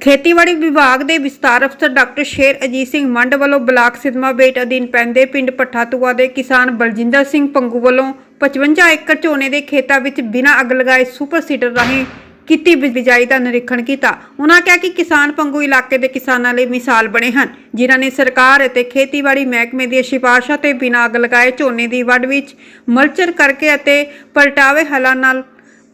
ਖੇਤੀਬਾੜੀ ਵਿਭਾਗ ਦੇ ਵਿਸਤਾਰ ਅਫਸਰ ਡਾਕਟਰ ਸ਼ੇਰ ਅਜੀਤ ਸਿੰਘ ਮੰਡ ਵੱਲੋਂ ਬਲਾਕ ਸਿਦਮਾ ਬੇਟ ਅਧੀਨ ਪੈਂਦੇ ਪਿੰਡ ਪੱਠਾਤੂਆ ਦੇ ਕਿਸਾਨ ਬਲਜਿੰਦਰ ਸਿੰਘ ਪੰਗੂ ਵੱਲੋਂ 55 ਏਕੜ ਝੋਨੇ ਦੇ ਖੇਤਾਂ ਵਿੱਚ ਬਿਨਾਂ ਅੱਗ ਲਗਾਏ ਸੁਪਰ ਸੀਡਰ ਰਾਹੀਂ ਕੀਤੀ ਬਿਜਾਈ ਦਾ ਨਿਰੀਖਣ ਕੀਤਾ। ਉਹਨਾਂ ਕਿਹਾ ਕਿ ਕਿਸਾਨ ਪੰਗੂ ਇਲਾਕੇ ਦੇ ਕਿਸਾਨਾਂ ਲਈ ਮਿਸਾਲ ਬਣੇ ਹਨ, ਜਿਨ੍ਹਾਂ ਨੇ ਸਰਕਾਰ ਅਤੇ ਖੇਤੀਬਾੜੀ ਮਹਿਕਮੇ ਦੀਆਂ ਸਿਫਾਰਸ਼ਾਂ ਤੇ ਬਿਨਾਂ ਅੱਗ ਲਗਾਏ ਝੋਨੇ ਦੀ ਵੱਢ ਵਿੱਚ ਮਲਚਰ ਕਰਕੇ ਅਤੇ ਪਲਟਾਵੇ ਹਲਾਂ ਨਾਲ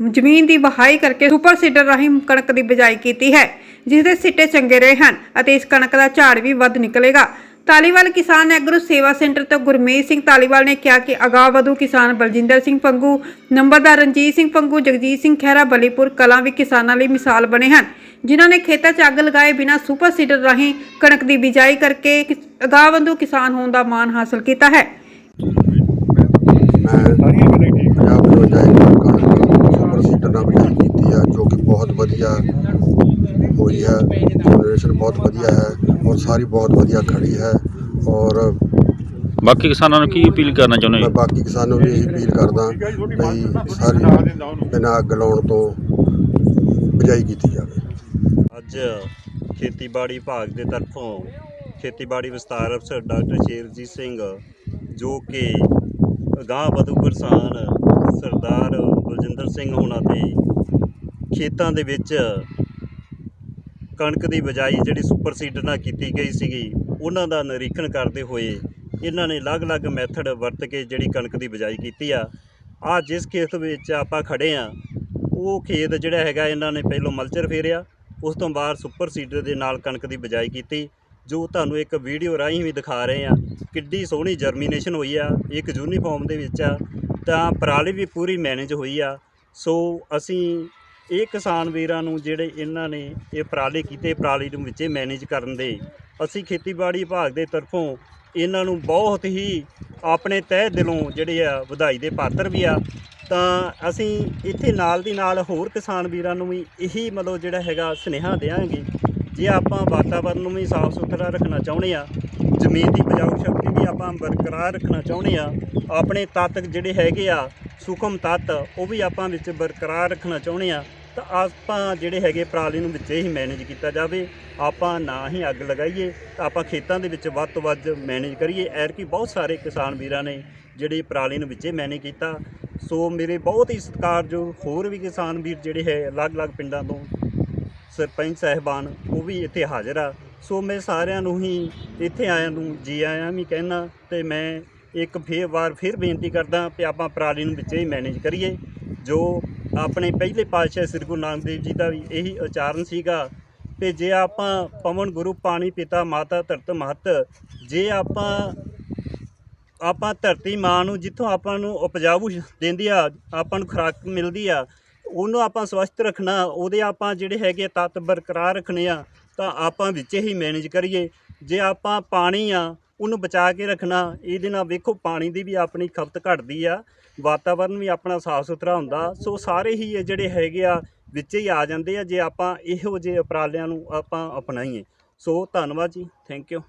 ਜ਼ਮੀਨ ਦੀ ਵਹਾਈ ਕਰਕੇ ਸੁਪਰ ਸੀਡਰ ਰਾਹੀਂ ਕਣਕ ਦੀ ਬਿਜਾਈ ਕੀਤੀ ਹੈ ਜਿਸ ਦੇ ਸਿੱਟੇ ਚੰਗੇ ਰਹੇ ਹਨ ਅਤੇ ਇਸ ਕਣਕ ਦਾ ਝਾੜ ਵੀ ਵੱਧ ਨਿਕਲੇਗਾ। ਤਾਲੀਵਾਲ ਕਿਸਾਨ ਐਗਰੋ ਸੇਵਾ ਸੈਂਟਰ ਤੋਂ ਗੁਰਮੀਤ ਸਿੰਘ ਤਾਲੀਵਾਲ ਨੇ ਕਿਹਾ ਕਿ ਅਗਾਂਹ ਵਧੂ ਕਿਸਾਨ ਬਲਜਿੰਦਰ ਸਿੰਘ ਪੰਗੂ, ਨੰਬਰਦਾਰ ਰਣਜੀਤ ਸਿੰਘ ਪੰਗੂ, ਜਗਜੀਤ ਸਿੰਘ ਖਹਿਰਾ, ਬਲੀਪੁਰ ਕਲਾਂ ਵੀ ਕਿਸਾਨਾਂ ਲਈ ਮਿਸਾਲ ਬਣੇ ਹਨ, ਜਿਨ੍ਹਾਂ ਨੇ ਖੇਤਾਂ 'ਚ ਅੱਗ ਲਗਾਏ ਬਿਨਾਂ ਸੁਪਰ ਸੀਡਰ ਰਾਹੀਂ ਕਣਕ ਦੀ ਬਿਜਾਈ ਕਰਕੇ ਕਿਸ- ਵਧੂ ਕਿਸਾਨ ਹੋਣ ਦਾ ਮਾਣ ਹਾਸਲ ਕੀਤਾ ਹੈ ਮੈਂ ਪੰਜਾਬ ਤੋਂ ਜਾਈ ਕਣਕ ਸੁਪਰ ਸੀਡਰ ਨਾਲ ਬਿਜਾਈ ਕੀਤੀ ਆ ਜੋ ਕਿ ਬਹੁਤ ਵਧੀਆ ਹੋਈ ਹੈ। ਜਨਰੇਸ਼ਨ ਬਹੁਤ ਵਧੀਆ ਹੈ ਔਰ ਸਾਰੀ ਬਹੁਤ ਵਧੀਆ ਖੜੀ ਹੈ ਔਰ ਬਾਕੀ ਕਿਸਾਨਾਂ ਨੂੰ ਕੀ ਅਪੀਲ ਕਰਨਾ ਚਾਹੁੰਦੇ ਮੈਂ ਹੋ ਬਾਕੀ ਕਿਸਾਨਾਂ ਨੂੰ ਵੀ ਇਹੀ ਅਪੀਲ ਕਰਦਾ ਵੀ ਸਾਰੀ ਬਿਨਾਂ ਅੱਗ ਲਾਉਣ ਤੋਂ ਬਿਜਾਈ ਕੀਤੀ ਜਾਵੇ। ਅੱਜ ਖੇਤੀਬਾੜੀ ਵਿਭਾਗ ਦੇ ਤਰਫੋਂ ਖੇਤੀਬਾੜੀ ਵਿਸਤਾਰ ਅਫਸਰ ਡਾਕਟਰ ਸ਼ੇਰਜੀਤ ਸਿੰਘ ਜੋ ਕਿ ਅਗਾਂਹ ਵਧੂ ਕਿਸਾਨ ਸਰਦਾਰ ਬਲਜਿੰਦਰ ਸਿੰਘ ਹੋਣਾ ਤੇ ਖੇਤਾਂ ਦੇ ਵਿੱਚ ਕਣਕ ਦੀ ਬਜਾਈ ਜਿਹੜੀ ਸੁਪਰ ਸੀਡਰ ਨਾਲ ਕੀਤੀ ਗਈ ਸੀਗੀ, ਉਹਨਾਂ ਦਾ ਨਿਰੀਖਣ ਕਰਦੇ ਹੋਏ ਇਹਨਾਂ ਨੇ ਅਲੱਗ-ਅਲੱਗ ਮੈਥਡ ਵਰਤ ਕੇ ਜਿਹੜੀ ਕਣਕ ਦੀ ਬਜਾਈ ਕੀਤੀ ਆ। ਆ ਜਿਸ ਖੇਤ ਵਿੱਚ ਆਪਾਂ ਖੜੇ ਆ, ਉਹ ਖੇਤ ਜਿਹੜਾ ਹੈਗਾ ਇਹਨਾਂ ਨੇ ਪਹਿਲੋਂ ਮਲਚਰ ਫੇਰਿਆ, ਉਸ ਤੋਂ ਬਾਅਦ ਸੁਪਰ ਸੀਡਰ ਦੇ ਨਾਲ ਕਣਕ ਦੀ ਬਜਾਈ ਕੀਤੀ, ਜੋ ਤੁਹਾਨੂੰ ਇੱਕ ਵੀਡੀਓ ਰਾਹੀਂ ਵੀ ਦਿਖਾ ਰਹੇ ਆ। ਕਿੱਡੀ ਸੋਹਣੀ ਜਰਮੀਨੇਸ਼ਨ ਹੋਈ ਆ, ਇੱਕ ਯੂਨੀਫਾਰਮ ਦੇ ਵਿੱਚ ਆ, ਤਾਂ ਪਰਾਲੀ ਵੀ ਪੂਰੀ ਮੈਨੇਜ ਹੋਈ ਆ। ਸੋ ਅਸੀਂ ਇਹ ਕਿਸਾਨ ਵੀਰਾਂ ਨੂੰ ਜਿਹੜੇ ਇਹਨਾਂ ਨੇ ਇਹ ਪਰਾਲੀ ਕੀਤੇ, ਪਰਾਲੀ ਨੂੰ ਵਿੱਚੇ ਮੈਨੇਜ ਕਰਨ ਦੇ, ਅਸੀਂ ਖੇਤੀਬਾੜੀ ਵਿਭਾਗ ਦੇ ਤਰਫੋਂ ਇਹਨਾਂ ਨੂੰ ਬਹੁਤ ਹੀ ਆਪਣੇ ਤਹਿ ਦਿਲੋਂ ਜਿਹੜੇ ਆ ਵਧਾਈ ਦੇ ਪਾਤਰ ਵੀ ਆ। ਤਾਂ ਅਸੀਂ ਇੱਥੇ ਨਾਲ ਦੀ ਨਾਲ ਹੋਰ ਕਿਸਾਨ ਵੀਰਾਂ ਨੂੰ ਵੀ ਇਹੀ ਮਤਲਬ ਜਿਹੜਾ ਹੈਗਾ ਸੁਨੇਹਾ ਦੇਵਾਂਗੇ। ਜੇ ਆਪਾਂ ਵਾਤਾਵਰਨ ਨੂੰ ਵੀ ਸਾਫ਼ ਸੁਥਰਾ ਰੱਖਣਾ ਚਾਹੁੰਦੇ ਆ, ਜ਼ਮੀਨ ਦੀ ਉਪਜਾਊ ਸ਼ਕਤੀ ਵੀ ਆਪਾਂ ਬਰਕਰਾਰ ਰੱਖਣਾ ਚਾਹੁੰਦੇ ਆ, ਆਪਣੇ ਤੱਤ ਜਿਹੜੇ ਹੈਗੇ ਆ, ਸੂਖਮ ਤੱਤ, ਉਹ ਵੀ ਆਪਾਂ ਵਿੱਚ ਬਰਕਰਾਰ ਰੱਖਣਾ ਚਾਹੁੰਦੇ ਆ। ਤਾਂ ਆਪਾਂ ਜਿਹੜੇ ਹੈਗੇ ਪਰਾਲੀ ਨੂੰ ਵਿੱਚੇ ਹੀ ਮੈਨੇਜ ਕੀਤਾ ਜਾਵੇ, ਆਪਾਂ ਨਾ ਹੀ ਅੱਗ ਲਗਾਈਏ, ਤਾਂ ਆਪਾਂ ਖੇਤਾਂ ਦੇ ਵਿੱਚ ਵੱਧ ਤੋਂ ਵੱਧ ਮੈਨੇਜ ਕਰੀਏ। ਐਰ ਕੀ ਬਹੁਤ ਸਾਰੇ ਕਿਸਾਨ ਵੀਰਾਂ ਨੇ ਜਿਹੜੇ ਪਰਾਲੀ ਨੂੰ ਵਿੱਚੇ ਮੈਨੇਜ ਕੀਤਾ। ਸੋ ਮੇਰੇ ਬਹੁਤ ਹੀ ਸਤਿਕਾਰਯੋਗ ਹੋਰ ਵੀ ਕਿਸਾਨ ਵੀਰ ਜਿਹੜੇ ਹੈ, ਅਲੱਗ-ਅਲੱਗ ਪਿੰਡਾਂ ਤੋਂ ਸਰਪੰਚ ਸਾਹਿਬਾਨ, ਉਹ ਵੀ ਇੱਥੇ ਹਾਜ਼ਰ ਆ। ਸੋ ਮੈਂ ਸਾਰਿਆਂ ਨੂੰ ਹੀ ਇੱਥੇ ਆਇਆਂ ਨੂੰ ਜੀ ਆਇਆਂ ਵੀ ਕਹਿਣਾ ਤੇ ਮੈਂ ਇੱਕ ਫੇਰ ਵਾਰ ਫਿਰ ਬੇਨਤੀ ਕਰਦਾ ਕਿ ਆਪਾਂ ਪਰਾਲੀ ਨੂੰ ਵਿੱਚੇ ਹੀ ਮੈਨੇਜ ਕਰੀਏ, ਜੋ ਆਪਣੇ ਪਹਿਲੇ ਪਾਤਸ਼ਾਹ ਸ੍ਰੀ ਗੁਰੂ ਨਾਨਕ ਦੇਵ ਜੀ ਦਾ ਵੀ ਇਹੀ ਉਚਾਰਨ ਸੀਗਾ ਤੇ ਜੇ ਆਪਾਂ ਪਵਨ ਗੁਰੂ ਪਾਣੀ ਪਿਤਾ ਮਾਤਾ ਧਰਤ ਮਹਤ, ਜੇ ਆਪਾਂ ਆਪਾਂ ਧਰਤੀ ਮਾਂ ਨੂੰ ਜਿੱਥੋਂ ਆਪਾਂ ਨੂੰ ਉਪਜਾਊ ਦਿੰਦੀ ਆ, ਆਪਾਂ ਨੂੰ ਖੁਰਾਕ ਮਿਲਦੀ ਆ, ਉਹਨੂੰ ਆਪਾਂ ਸਵਸਥ ਰੱਖਣਾ, ਉਹਦੇ ਆਪਾਂ ਜਿਹੜੇ ਹੈਗੇ ਤੱਤ ਬਰਕਰਾਰ ਰੱਖਣੇ ਆ, ਤਾਂ ਆਪਾਂ ਵਿੱਚ ਹੀ ਮੈਨੇਜ ਕਰੀਏ। ਜੇ ਆਪਾਂ ਪਾਣੀ ਆ ਉਹਨੂੰ ਬਚਾ ਕੇ ਰੱਖਣਾ, ਇਹਦੇ ਨਾਲ ਵੇਖੋ ਪਾਣੀ ਦੀ ਵੀ ਆਪਣੀ ਖਪਤ ਘਟਦੀ ਆ, ਵਾਤਾਵਰਨ ਵੀ ਆਪਣਾ ਸਾਫ਼ ਸੁਥਰਾ ਹੁੰਦਾ, ਸੋ ਸਾਰੇ ਹੀ ਇਹ ਜਿਹੜੇ ਹੈਗੇ ਆ, ਵਿੱਚ ਹੀ ਆ ਜਾਂਦੇ ਆ, ਜੇ ਆਪਾਂ ਇਹੋ ਜਿਹੇ ਉਪਰਾਲਿਆਂ ਨੂੰ ਆਪਾਂ ਅਪਣਾਈਏ। ਸੋ ਧੰਨਵਾਦ ਜੀ ਥੈਂਕ ਯੂ